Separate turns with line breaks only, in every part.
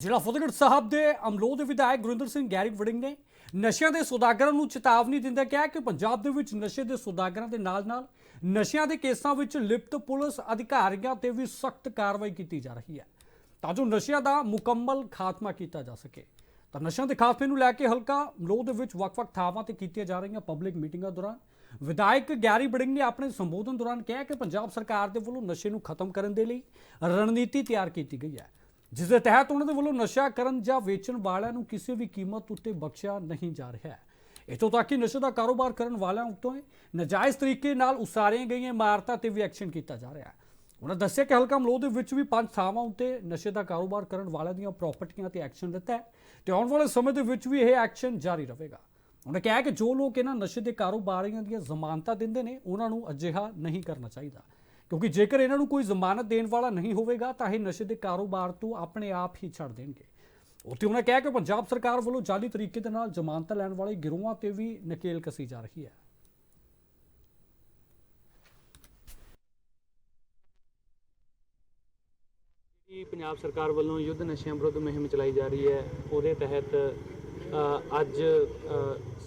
ਜ਼ਿਲ੍ਹਾ ਫਤਿਹਗੜ੍ਹ ਸਾਹਿਬ ਦੇ ਅਮਲੋਹ ਦੇ ਵਿਧਾਇਕ ਗੁਰਿੰਦਰ ਸਿੰਘ ਗੈਰੀ ਵੜਿੰਗ ਨੇ ਨਸ਼ਿਆਂ ਦੇ ਸੌਦਾਗਰਾਂ ਨੂੰ ਚੇਤਾਵਨੀ ਦਿੰਦਾ ਕਿਹਾ ਕਿ ਪੰਜਾਬ ਦੇ ਵਿੱਚ ਨਸ਼ੇ ਦੇ ਸੌਦਾਗਰਾਂ ਦੇ ਨਾਲ-ਨਾਲ ਨਸ਼ਿਆਂ ਦੇ ਕੇਸਾਂ ਵਿੱਚ ਲਿਪਤ ਪੁਲਿਸ ਅਧਿਕਾਰੀਆਂ ਤੇ ਵੀ ਸਖਤ ਕਾਰਵਾਈ ਕੀਤੀ ਜਾ ਰਹੀ ਹੈ। ਤਾਂ ਜੋ ਨਸ਼ਿਆਂ ਦਾ ਮੁਕੰਮਲ ਖਾਤਮਾ ਕੀਤਾ ਜਾ ਸਕੇ। ਤਾਂ ਨਸ਼ਿਆਂ ਦੇ ਖਾਤਮੇ ਨੂੰ ਲੈ ਕੇ ਹਲਕਾ ਅਮਲੋਹ ਦੇ ਵਿੱਚ ਵੱਖ-ਵੱਖ ਥਾਵਾਂ ਤੇ ਕੀਤੀਆਂ ਜਾ ਰਹੀਆਂ ਪਬਲਿਕ ਮੀਟਿੰਗਾਂ ਦੌਰਾਨ ਵਿਧਾਇਕ ਗੈਰੀ ਬੜਿੰਗ ਨੇ ਆਪਣੇ ਸੰਬੋਧਨ ਦੌਰਾਨ ਕਿਹਾ ਕਿ ਪੰਜਾਬ ਸਰਕਾਰ ਦੇ ਵੱਲੋਂ ਨਸ਼ੇ ਨੂੰ ਖਤਮ ਕਰਨ ਦੇ ਲਈ ਰਣਨੀਤੀ ਤਿਆਰ ਕੀਤੀ ਗਈ ਹੈ। ਜਿਸ ਦੇ ਤਹਿਤ ਉਹਨਾਂ ਦੇ ਵੱਲੋਂ ਨਸ਼ਾ ਕਰਨ ਜਾਂ ਵੇਚਣ ਵਾਲਿਆਂ ਨੂੰ ਕਿਸੇ ਵੀ ਕੀਮਤ ਉੱਤੇ ਬਖਸ਼ਿਆ ਨਹੀਂ ਜਾ ਰਿਹਾ ਹੈ। ਇਥੋਂ ਤੱਕ ਕਿ ਨਸ਼ੇ ਦਾ ਕਾਰੋਬਾਰ ਕਰਨ ਵਾਲਿਆਂ ਉੱਤੇ ਨਜਾਇਜ਼ ਤਰੀਕੇ ਨਾਲ ਉਸਾਰੀਆਂ ਗਈਆਂ ਇਮਾਰਤਾਂ ਤੇ ਵੀ ਐਕਸ਼ਨ ਕੀਤਾ ਜਾ ਰਿਹਾ ਹੈ। ਉਹਨਾਂ ਦੱਸਿਆ ਕਿ ਹਲਕਾ ਮਲੋਹ ਦੇ ਵਿੱਚ ਵੀ ਪੰਜ ਥਾਵਾਂ ਉੱਤੇ ਨਸ਼ੇ ਦਾ ਕਾਰੋਬਾਰ ਕਰਨ ਵਾਲਿਆਂ ਦੀਆਂ ਪ੍ਰਾਪਰਟੀਆਂ ਤੇ ਐਕਸ਼ਨ ਲਿੱਤਾ ਹੈ ਤੇ ਆਉਣ ਵਾਲੇ ਸਮੇਂ ਦੇ ਵਿੱਚ ਵੀ ਇਹ ਐਕਸ਼ਨ ਜਾਰੀ ਰਹੇਗਾ। ਉਹਨੇ ਕਿਹਾ ਕਿ ਜੋ ਲੋਕ ਇਹਨਾਂ ਨਸ਼ੇ ਦੇ ਕਾਰੋਬਾਰੀਆਂ ਦੀਆਂ ਜ਼ਮਾਨਤਾਂ ਦਿੰਦੇ ਨੇ, ਉਹਨਾਂ ਨੂੰ ਅਜਿਹਾ ਨਹੀਂ ਕਰਨਾ ਚਾਹੀਦਾ। ਕਿਉਂਕਿ ਜੇਕਰ ਇਹਨਾਂ ਨੂੰ ਕੋਈ ਜ਼ਮਾਨਤ ਦੇਣ ਵਾਲਾ ਨਹੀਂ ਹੋਵੇਗਾ, ਤਾਂ ਇਹ ਨਸ਼ੇ ਦੇ ਕਾਰੋਬਾਰ ਤੋਂ ਆਪਣੇ ਆਪ ਹੀ ਛੱਡ ਦੇਣਗੇ। ਉੱਥੇ ਉਹਨਾਂ ਕਿਹਾ ਕਿ ਪੰਜਾਬ ਸਰਕਾਰ ਵੱਲੋਂ ਜਾਲੀ ਤਰੀਕੇ ਦੇ ਨਾਲ ਜ਼ਮਾਨਤਾਂ ਲੈਣ ਵਾਲੇ ਗਿਰੋਹਾਂ ਤੇ ਵੀ ਨਕੇਲ ਕਸੀ ਜਾ ਰਹੀ ਹੈ।
ਪੰਜਾਬ ਸਰਕਾਰ ਵੱਲੋਂ ਯੁੱਧ ਨਸ਼ਿਆਂ ਵਿਰੁੱਧ ਮੁਹਿੰਮ ਚਲਾਈ ਜਾ ਰਹੀ ਹੈ। ਉਹਦੇ ਤਹਿਤ ਅੱਜ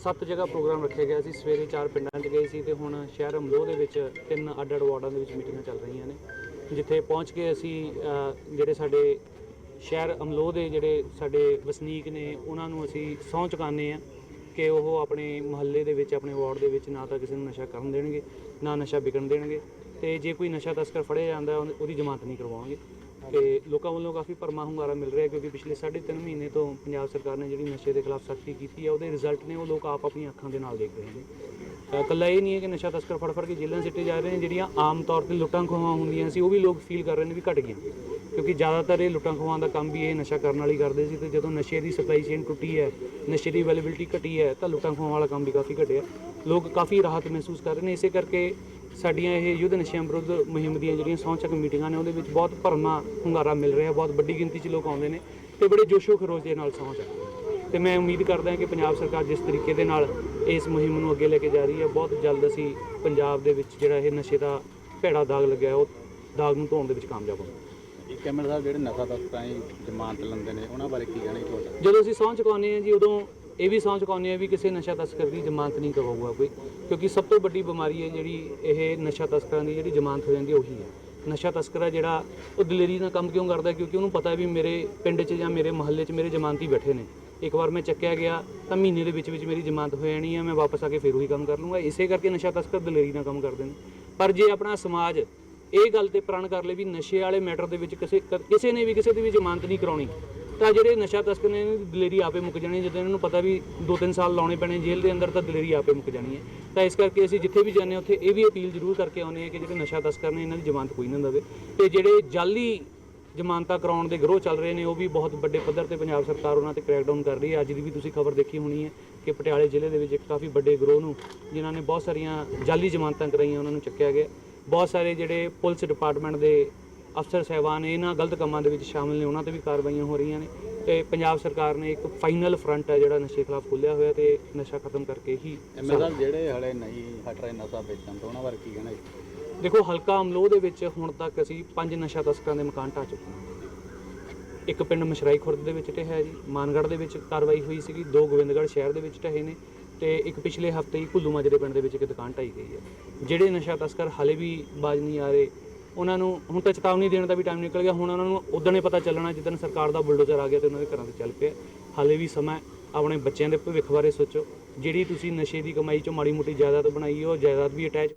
ਸੱਤ ਜਗ੍ਹਾ ਪ੍ਰੋਗਰਾਮ ਰੱਖਿਆ ਗਿਆ ਸੀ। ਸਵੇਰੇ ਚਾਰ ਪਿੰਡਾਂ 'ਚ ਗਏ ਸੀ ਤੇ ਹੁਣ ਸ਼ਹਿਰ ਅਮਲੋਹ ਦੇ ਵਿੱਚ ਤਿੰਨ ਅੱਡ ਅੱਡ ਵਾਰਡਾਂ ਦੇ ਵਿੱਚ ਮੀਟਿੰਗਾਂ ਚੱਲ ਰਹੀਆਂ ਨੇ, ਜਿੱਥੇ ਪਹੁੰਚ ਕੇ ਅਸੀਂ ਜਿਹੜੇ ਸਾਡੇ ਸ਼ਹਿਰ ਅਮਲੋਹ ਦੇ ਜਿਹੜੇ ਸਾਡੇ ਵਸਨੀਕ ਨੇ, ਉਹਨਾਂ ਨੂੰ ਅਸੀਂ ਸਹੁੰ ਚੁਕਾਉਂਦੇ ਆ ਕਿ ਉਹ ਆਪਣੇ ਮੁਹੱਲੇ ਦੇ ਵਿੱਚ, ਆਪਣੇ ਵਾਰਡ ਦੇ ਵਿੱਚ ਨਾ ਤਾਂ ਕਿਸੇ ਨੂੰ ਨਸ਼ਾ ਕਰਨ ਦੇਣਗੇ, ਨਾ ਨਸ਼ਾ ਵਿਕਣ ਦੇਣਗੇ। ਤੇ ਜੇ ਕੋਈ ਨਸ਼ਾ ਤਸਕਰ ਫੜਿਆ ਜਾਂਦਾ ਉਹਨ- ਉਹਦੀ ਜ਼ਮਾਨਤ ਨਹੀਂ ਕਰਵਾਵਾਂਗੇ ਤੇ ਲੋਕਾਂ ਵੱਲੋਂ ਕਾਫੀ ਭਰਮਾ ਹੁੰਗਾਰਾ ਮਿਲ ਰਿਹਾ ਕਿਉਂਕਿ ਪਿਛਲੇ 3.5 ਮਹੀਨੇ ਤੋਂ ਪੰਜਾਬ ਸਰਕਾਰ ਨੇ ਜਿਹੜੀ ਨਸ਼ੇ ਦੇ ਖਿਲਾਫ ਸਖਤੀ ਕੀਤੀ ਹੈ ਉਹਦੇ ਰਿਜ਼ਲਟ ਨੇ ਉਹ ਲੋਕ ਆਪ ਆਪਣੀਆਂ ਅੱਖਾਂ ਦੇ ਨਾਲ ਦੇਖ ਰਹੇ ਨੇ। ਅ, ਇਕੱਲਾ ਇਹ ਨਹੀਂ ਹੈ ਕਿ ਨਸ਼ਾ ਤਸਕਰ ਫੜ ਫੜ ਕੇ ਜੇਲ੍ਹਾਂ ਸਿੱਟੇ ਜਾ ਰਹੇ ਨੇ ਜਿਹੜੀਆਂ ਆਮ ਤੌਰ ਤੇ ਲੁੱਟਾਂ ਖੋਹਾਂ ਹੁੰਦੀਆਂ ਸੀ ਉਹ ਵੀ ਲੋਕ ਫੀਲ ਕਰ ਰਹੇ ਨੇ ਵੀ ਘਟ ਗਈਆਂ। ਕਿਉਂਕਿ ਜ਼ਿਆਦਾਤਰ ਇਹ ਲੁੱਟਾਂ ਖੋਹਾਂ ਦਾ ਕੰਮ ਵੀ ਇਹ ਨਸ਼ਾ ਕਰਨ ਵਾਲੀ ਕਰਦੇ ਸੀ ਤੇ ਜਦੋਂ ਨਸ਼ੇ ਦੀ ਸਪਲਾਈ ਚੇਨ ਟੁੱਟੀ ਹੈ ਨਸ਼ੇ ਦੀ ਅਵੇਲੇਬਿਲਟੀ ਘਟੀ ਹੈ ਤਾਂ ਲੁੱਟਾਂ ਖੋਹਾਂ ਵਾਲਾ ਕੰਮ ਵੀ ਕਾਫੀ ਘਟਿਆ। ਲੋਕ ਕਾਫੀ ਰਾਹਤ ਮਹਿਸੂਸ ਕਰ ਰਹੇ ਨੇ ਇਸੇ ਕਰਕੇ ਸਾਡੀਆਂ ਇਹ ਯੁੱਧ ਨਸ਼ਿਆਂ ਵਿਰੁੱਧ ਮੁਹਿੰਮ ਦੀਆਂ ਜਿਹੜੀਆਂ ਸਹੁੰ ਮੀਟਿੰਗਾਂ ਨੇ ਉਹਦੇ ਵਿੱਚ ਬਹੁਤ ਭਰਮਾ ਹੁੰਗਾਰਾ ਮਿਲ ਰਿਹਾ ਬਹੁਤ ਵੱਡੀ ਗਿਣਤੀ 'ਚ ਲੋਕ ਆਉਂਦੇ ਨੇ ਤੇ ਬੜੇ ਜੋਸ਼ੋ ਖਰੋਸ਼ ਦੇ ਨਾਲ ਸਹੁੰ ਚੱਕਦੇ ਤੇ ਮੈਂ ਉਮੀਦ ਕਰਦਾ ਹਾਂ ਕਿ ਪੰਜਾਬ ਸਰਕਾਰ ਜਿਸ ਤਰੀਕੇ ਦੇ ਨਾਲ ਇਸ ਮੁਹਿੰਮ ਨੂੰ ਅੱਗੇ ਲੈ ਕੇ ਜਾ ਰਹੀ ਹੈ ਬਹੁਤ ਜਲਦ ਅਸੀਂ ਪੰਜਾਬ ਦੇ ਵਿੱਚ ਜਿਹੜਾ ਇਹ ਨਸ਼ੇ ਦਾ ਭੈੜਾ ਦਾਗ ਲੱਗਿਆ ਉਹ ਦਾਗ ਨੂੰ ਧੋਣ ਦੇ ਵਿੱਚ ਕਾਮਯਾਬ ਹੋਵਾਂਗੇ।
ਐਮਐਲ ਸਾਹਿਬ ਜਿਹੜੇ ਨਸ਼ਾ ਤਸਕਰਾਂ ਦੀ ਜ਼ਮਾਨਤ ਲੈਂਦੇ ਨੇ ਉਹਨਾਂ ਬਾਰੇ ਕੀ ਕਹਿਣਾ ਤੁਹਾਡਾ
ਜਦੋਂ ਅਸੀਂ ਸਹੁੰ ਚੁਕਾਉਂਦੇ ਹਾਂ ਜੀ ਉਦੋਂ ਇਹ ਵੀ ਸਹੁੰ ਚੁਕਾਉਂਦੇ ਹਾਂ ਵੀ ਕਿਸੇ ਨਸ਼ਾ ਤਸਕਰ ਦੀ ਜ਼ਮਾਨਤ ਨਹੀਂ ਕਰਵਾਊਗਾ ਕੋਈ, ਕਿਉਂਕਿ ਸਭ ਤੋਂ ਵੱਡੀ ਬਿਮਾਰੀ ਹੈ ਜਿਹੜੀ ਇਹ ਨਸ਼ਾ ਤਸਕਰਾਂ ਦੀ ਜਿਹੜੀ ਜ਼ਮਾਨਤ ਹੋ ਜਾਂਦੀ ਹੈ ਉਹੀ ਹੈ। ਨਸ਼ਾ ਤਸਕਰ ਹੈ ਜਿਹੜਾ ਉਹ ਦਲੇਰੀ ਨਾਲ ਕੰਮ ਕਿਉਂ ਕਰਦਾ ਕਿਉਂਕਿ ਉਹਨੂੰ ਪਤਾ ਵੀ ਮੇਰੇ ਪਿੰਡ 'ਚ ਜਾਂ ਮੇਰੇ ਮੁਹੱਲੇ 'ਚ ਮੇਰੇ ਜ਼ਮਾਨਤੀ ਬੈਠੇ ਨੇ। ਇੱਕ ਵਾਰ ਮੈਂ ਚੱਕਿਆ ਗਿਆ ਤਾਂ ਮਹੀਨੇ ਦੇ ਵਿੱਚ ਵਿੱਚ ਮੇਰੀ ਜ਼ਮਾਨਤ ਹੋ ਜਾਣੀ ਹੈ, ਮੈਂ ਵਾਪਸ ਆ ਕੇ ਫਿਰ ਉਹੀ ਕੰਮ ਕਰ ਲੂੰਗਾ ਇਸੇ ਕਰਕੇ ਨਸ਼ਾ ਤਸਕਰ ਦਲੇਰੀ ਨਾਲ ਕੰਮ ਕਰਦੇ ਨੇ। ਪਰ ਜੇ ਆਪਣਾ ਸਮਾਜ ਇਹ ਗੱਲ ਤੇ ਪ੍ਰਣ ਕਰ ਲੇ ਵੀ ਨਸ਼ੇ ਵਾਲੇ ਮੈਟਰ ਦੇ ਵਿੱਚ ਕਿਸੇ ਕਿਸੇ ਨੇ ਵੀ ਕਿਸੇ ਦੀ ਵੀ ਜ਼ਮਾਨਤ ਨਹੀਂ ਕਰਾਉਣੀ ਤਾਂ ਜਿਹੜੇ ਨਸ਼ਾ ਤਸਕਰ ਨੇ, ਇਹਨਾਂ ਦੀ ਦਲੇਰੀ ਆਪੇ ਮੁੱਕ ਜਾਣੀ ਹੈ। ਜਦੋਂ ਇਹਨਾਂ ਨੂੰ ਪਤਾ ਵੀ 2-3 ਸਾਲ ਲਾਉਣੇ ਪੈਣੇ ਜੇਲ੍ਹ ਦੇ ਅੰਦਰ, ਤਾਂ ਦਲੇਰੀ ਆਪੇ ਮੁੱਕ ਜਾਣੀ ਹੈ। ਤਾਂ ਇਸ ਕਰਕੇ ਅਸੀਂ ਜਿੱਥੇ ਵੀ ਜਾਂਦੇ ਹਾਂ, ਉੱਥੇ ਇਹ ਵੀ ਅਪੀਲ ਜ਼ਰੂਰ ਕਰਕੇ ਆਉਂਦੇ ਹਾਂ ਕਿ ਜਿਹੜੇ ਨਸ਼ਾ ਤਸਕਰ ਨੇ, ਇਹਨਾਂ ਦੀ ਜ਼ਮਾਨਤ ਕੋਈ ਨਾ ਦੇਵੇ। ਤੇ ਜਿਹੜੇ ਜਾਲੀ ਜ਼ਮਾਨਤਾਂ ਕਰਾਉਣ ਦੇ ਗਰੋਹ ਚੱਲ ਰਹੇ ਨੇ, ਉਹ ਵੀ ਬਹੁਤ ਵੱਡੇ ਪੱਧਰ ਤੇ ਪੰਜਾਬ ਸਰਕਾਰ ਉਹਨਾਂ ਤੇ ਕ੍ਰੈਕਡਾਊਨ ਕਰ ਰਹੀ ਹੈ। ਅੱਜ ਦੀ ਵੀ ਤੁਸੀਂ ਖਬਰ ਦੇਖੀ ਹੋਣੀ ਹੈ ਕਿ ਪਟਿਆਲੇ ਜ਼ਿਲ੍ਹੇ ਦੇ ਵਿੱਚ ਇੱਕ ਕਾਫੀ ਵੱਡੇ ਗਰੋਹ ਨੂੰ, ਜਿਨ੍ਹਾਂ ਨੇ ਬਹੁਤ ਸਾਰੀਆਂ ਜਾਲੀ ਜ਼ਮਾਨਤਾਂ ਕਰਾਈਆਂ, ਉਹਨਾਂ ਨੂੰ ਚੱਕਿਆ ਗਿਆ। ਬਹੁਤ ਸਾਰੇ ਜਿਹੜੇ ਪੁਲਿਸ ਡਿਪਾਰਟਮੈਂਟ ਦੇ ਅਫਸਰ ਸਹਿਬਾਨ ਇਹਨਾਂ ਗਲਤ ਕੰਮਾਂ ਦੇ ਵਿੱਚ ਸ਼ਾਮਿਲ ਨੇ ਉਹਨਾਂ ਤੇ ਵੀ ਕਾਰਵਾਈਆਂ ਹੋ ਰਹੀਆਂ ਨੇ ਤੇ ਪੰਜਾਬ ਸਰਕਾਰ ਨੇ ਇੱਕ ਫਾਈਨਲ ਫਰੰਟ ਹੈ ਜਿਹੜਾ ਨਸ਼ੇ ਖਿਲਾਫ ਖੋਲ੍ਹਿਆ ਹੋਇਆ ਤੇ ਨਸ਼ਾ ਖਤਮ ਕਰਕੇ ਹੀ
ਐਮਐਲ ਸਾਹਿਬ ਜਿਹੜੇ ਹਲੇ ਨਹੀਂ ਹਟ ਰਹੇ ਨਸ਼ਾ ਵੇਚਣ ਤੋਂ ਉਹਨਾਂ ਬਾਰੇ ਕੀ ਕਹਿਣਾ
ਦੇਖੋ ਹਲਕਾ ਅਮਲੋਹ ਦੇ ਵਿੱਚ ਹੁਣ ਤੱਕ ਅਸੀਂ ਪੰਜ ਨਸ਼ਾ ਤਸਕਰਾਂ ਦੇ ਮਕਾਨ ਢਾਹ ਚੁੱਕੇ ਹਾਂ। ਇੱਕ ਪਿੰਡ ਮਸ਼ਰਾਈ ਖੁਰਦ ਦੇ ਵਿੱਚ ਢਹਿਆ ਜੀ ਮਾਨਗੜ੍ਹ ਦੇ ਵਿੱਚ ਕਾਰਵਾਈ ਹੋਈ ਸੀਗੀ ਦੋ ਗੋਬਿੰਦਗੜ੍ਹ ਸ਼ਹਿਰ ਦੇ ਵਿੱਚ ਢਹੇ ਨੇ ਤੇ ਇੱਕ ਪਿਛਲੇ ਹਫ਼ਤੇ ਹੀ ਕੁੱਲੂ ਮਾਜਰੇ ਪਿੰਡ ਦੇ ਵਿੱਚ ਇੱਕ ਦੁਕਾਨ ਢਾਈ ਗਈ ਹੈ। ਜਿਹੜੇ ਨਸ਼ਾ ਤਸਕਰ ਹਲੇ ਵੀ ਬਾਜ ਨਹੀਂ ਆ ਰਹੇ ਉਹਨਾਂ ਨੂੰ ਹੁਣ ਤਾਂ ਚੇਤਾਵਨੀ ਦੇਣ ਦਾ ਵੀ ਟਾਈਮ ਨਿਕਲ ਗਿਆ। ਹੁਣ ਉਹਨਾਂ ਨੂੰ ਉਦੋਂ ਹੀ ਪਤਾ ਚੱਲਣਾ, ਜਿੱਦਣ ਸਰਕਾਰ ਦਾ ਬੁਲਡੋਜ਼ਰ ਆ ਗਿਆ ਤੇ ਉਹਨਾਂ ਦੇ ਘਰਾਂ ਤੇ ਚੱਲ ਪਿਆ। ਹਾਲੇ ਵੀ ਸਮਾਂ ਆਪਣੇ ਬੱਚਿਆਂ ਦੇ ਭਵਿੱਖ ਬਾਰੇ ਸੋਚੋ। ਜਿਹੜੀ ਤੁਸੀਂ ਨਸ਼ੇ ਦੀ ਕਮਾਈ ਚੋਂ ਮਾੜੀ ਮੋਟੀ ਜਾਇਦਾਦ ਬਣਾਈ, ਉਹ ਜਾਇਦਾਦ ਵੀ ਅਟੈਚ